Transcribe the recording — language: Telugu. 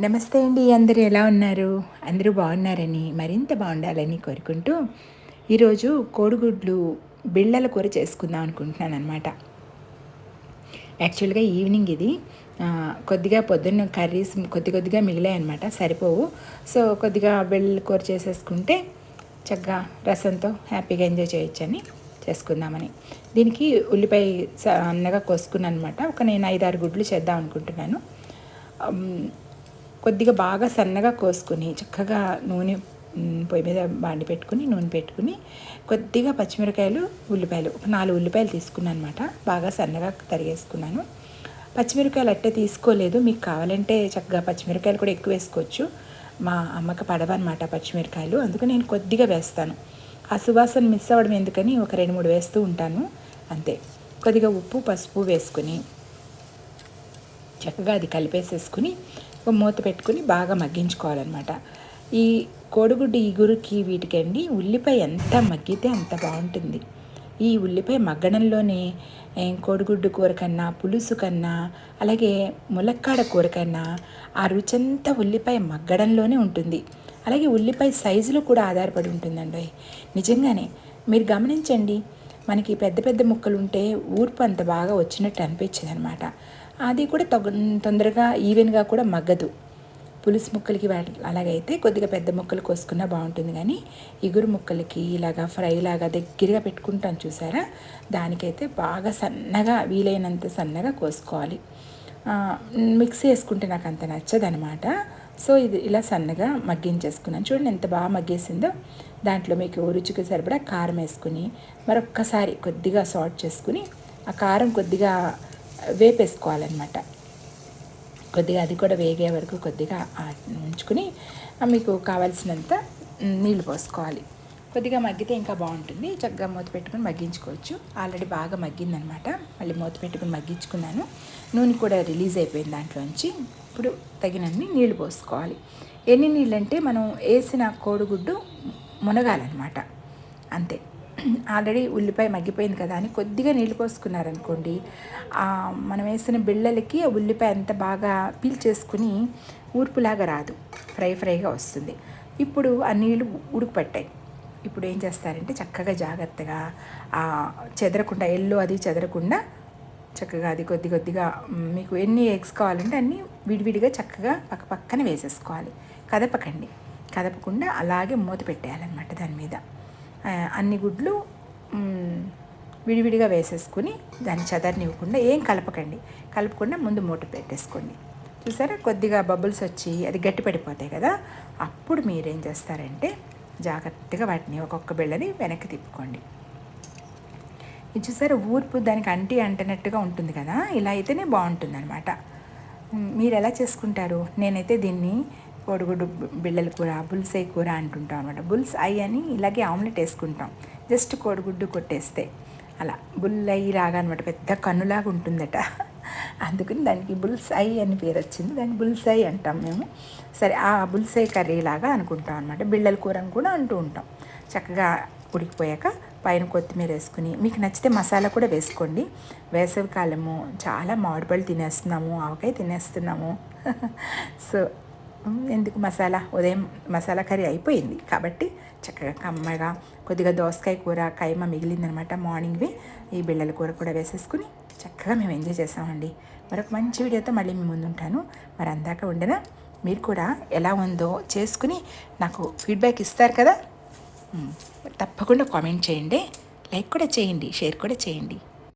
నమస్తే అండి అందరూ ఎలా ఉన్నారు? అందరూ బాగున్నారని మరింత బాగుండాలని కోరుకుంటూ ఈరోజు కోడిగుడ్లు బిళ్ళల కూర చేసుకుందాం అనుకుంటున్నాను అనమాట యాక్చువల్గా ఈవినింగ్ ఇది. కొద్దిగా పొద్దున్న కర్రీస్ కొద్ది కొద్దిగా మిగిలాయి అనమాట సరిపోవు. సో కొద్దిగా బిళ్ళల కూర చేసేసుకుంటే చక్కగా రసంతో హ్యాపీగా ఎంజాయ్ చేయొచ్చని చేసుకుందామని. దీనికి ఉల్లిపాయ సన్నగా కోసుకున్నాను అనమాట ఒక నేను ఐదారు గుడ్లు చేద్దాం అనుకుంటున్నాను. కొద్దిగా బాగా సన్నగా కోసుకుని చక్కగా నూనె పొయ్యి మీద బాండి పెట్టుకుని నూనె పెట్టుకుని కొద్దిగా పచ్చిమిరకాయలు ఉల్లిపాయలు ఒక నాలుగు ఉల్లిపాయలు తీసుకున్నాను అనమాట బాగా సన్నగా తరిగేసుకున్నాను. పచ్చిమిరకాయలు అట్టే తీసుకోలేదు. మీకు కావాలంటే చక్కగా పచ్చిమిరకాయలు కూడా ఎక్కువ వేసుకోవచ్చు. మా అమ్మకి పడవన్నమాట పచ్చిమిరకాయలు అందుకు నేను కొద్దిగా వేస్తాను. ఆ సువాసన మిస్ అవ్వడం ఎందుకని ఒక రెండు మూడు వేస్తూ ఉంటాను. అంతే. కొద్దిగా ఉప్పు పసుపు వేసుకుని చక్కగా అది కలిపేసేసుకుని మూత పెట్టుకుని బాగా మగ్గించుకోవాలన్నమాట. ఈ కోడిగుడ్డు ఇగురుకి వీటికండి ఉల్లిపాయ ఎంత మగ్గితే అంత బాగుంటుంది. ఈ ఉల్లిపాయ మగ్గడంలోనే కోడిగుడ్డు కూర కన్నా పులుసు కన్నా అలాగే ములక్కాడ కూర కన్నా ఆ రుచంతా ఉల్లిపాయ మగ్గడంలోనే ఉంటుంది. అలాగే ఉల్లిపాయ సైజులో కూడా ఆధారపడి ఉంటుందండి. నిజంగానే మీరు గమనించండి మనకి పెద్ద పెద్ద ముక్కలు ఉంటే ఊర్పు అంత బాగా వచ్చినట్టు అనిపించింది అనమాట అది కూడా తొగ తొందరగా ఈవెన్గా కూడా మగ్గదు. పులుసు ముక్కలకి అలాగైతే కొద్దిగా పెద్ద ముక్కలు కోసుకున్నా బాగుంటుంది కానీ ఇగురు ముక్కలకి ఇలాగా ఫ్రై లాగా దగ్గరగా పెట్టుకుంటాం చూసారా? దానికైతే బాగా సన్నగా వీలైనంత సన్నగా కోసుకోవాలి. మిక్సీ వేసుకుంటే నాకు అంత నచ్చదనమాట సో ఇది ఇలా సన్నగా మగ్గించేసుకున్నాను. చూడండి ఎంత బాగా మగ్గేసిందో. దాంట్లో మీకు రుచికి సరిపడా కారం వేసుకుని మరొక్కసారి కొద్దిగా సాల్ట్ చేసుకుని ఆ కారం కొద్దిగా వేపేసుకోవాలన్నమాట. కొద్దిగా అది కూడా వేగే వరకు కొద్దిగా ఉంచుకుని మీకు కావాల్సినంత నీళ్ళు పోసుకోవాలి. కొద్దిగా మగ్గితే ఇంకా బాగుంటుంది. చక్కగా మూత పెట్టుకుని మగ్గించుకోవచ్చు. ఆల్రెడీ బాగా మగ్గిందనమాట మళ్ళీ మూత పెట్టుకుని మగ్గించుకున్నాను. నూనె కూడా రిలీజ్ అయిపోయింది దాంట్లోంచి. ఇప్పుడు తగినన్ని నీళ్ళు పోసుకోవాలి. ఎన్ని నీళ్ళు అంటే మనం వేసిన కోడిగుడ్డు మునగాలన్నమాట. అంతే. ఆల్రెడీ ఉల్లిపాయ మగ్గిపోయింది కదా అని కొద్దిగా నీళ్ళు పోసుకున్నారనుకోండి మనం వేసిన బిళ్ళలకి ఆ ఉల్లిపాయ అంత బాగా పీల్చేసుకుని ఊర్పులాగా రాదు. ఫ్రై ఫ్రైగా వస్తుంది. ఇప్పుడు ఆ నీళ్ళు ఉడుకుపట్టాయి. ఇప్పుడు ఏం చేస్తారంటే చక్కగా జాగ్రత్తగా చెదరకుండా ఎల్లో అది చెదరకుండా చక్కగా అది కొద్ది కొద్దిగా మీకు ఎన్ని ఎగ్స్ కావాలంటే అన్నీ విడివిడిగా చక్కగా పక్క పక్కన వేసేసుకోవాలి. కదపకండి. కదపకుండా అలాగే మూత పెట్టేయాలన్నమాట దాని మీద. అన్ని గుడ్లు విడివిడిగా వేసేసుకుని దాన్ని చదరనివ్వకుండా ఏం కలపకండి. కలపకుండా ముందు మూట పెట్టేసుకోండి. చూసారా? కొద్దిగా బబుల్స్ వచ్చి అది గట్టి పడిపోతాయి కదా? అప్పుడు మీరేం చేస్తారంటే జాగ్రత్తగా వాటిని ఒక్కొక్క బిళ్ళని వెనక్కి తిప్పుకోండి. ఇది ఊర్పు దానికి అంటి అంటనట్టుగా ఉంటుంది కదా? ఇలా అయితేనే బాగుంటుంది అనమాట మీరు ఎలా చేసుకుంటారు? నేనైతే దీన్ని కోడిగుడ్డు బిళ్ళల కూర బుల్సై కూర అంటుంటాం అనమాట బుల్స్ ఐ అని ఇలాగే ఆమ్లెట్ వేసుకుంటాం. జస్ట్ కోడిగుడ్డు కొట్టేస్తే. అలా బుల్లై రాగా అనమాట పెద్ద కన్నులాగా ఉంటుందట. అందుకని దానికి బుల్స్ ఐ అని పేరు వచ్చింది. దాన్ని బుల్స్ ఐ అంటాం మేము. సరే ఆ బుల్సై కర్రీ లాగా అనుకుంటాం అనమాట బిళ్ళల కూర అని కూడా అంటూ ఉంటాం. చక్కగా ఉడికిపోయాక పైన కొత్తిమీర వేసుకుని మీకు నచ్చితే మసాలా కూడా వేసుకోండి. వేసవి కాలము చాలా మామిడిపళ్ళు తినేస్తున్నాము ఆవకాయ తినేస్తున్నాము. సో ఎందుకు మసాలా? ఉదయం మసాలా కర్రీ అయిపోయింది కాబట్టి చక్కగా కమ్మగా కొద్దిగా దోసకాయ కూర కైమ మిగిలిందనమాట మార్నింగ్వి. ఈ బిళ్ళల కూర కూడా వేసేసుకుని చక్కగా మేము ఎంజాయ్ చేసామండి మరొక మంచి వీడియోతో మళ్ళీ మీ ముందు ఉంటాను మరి అందాక ఉండనా? మీరు కూడా ఎలా ఉందో చేసుకుని నాకు ఫీడ్బ్యాక్ ఇస్తారు కదా? తప్పకుండా కామెంట్ చేయండి. లైక్ కూడా చేయండి షేర్ కూడా చేయండి.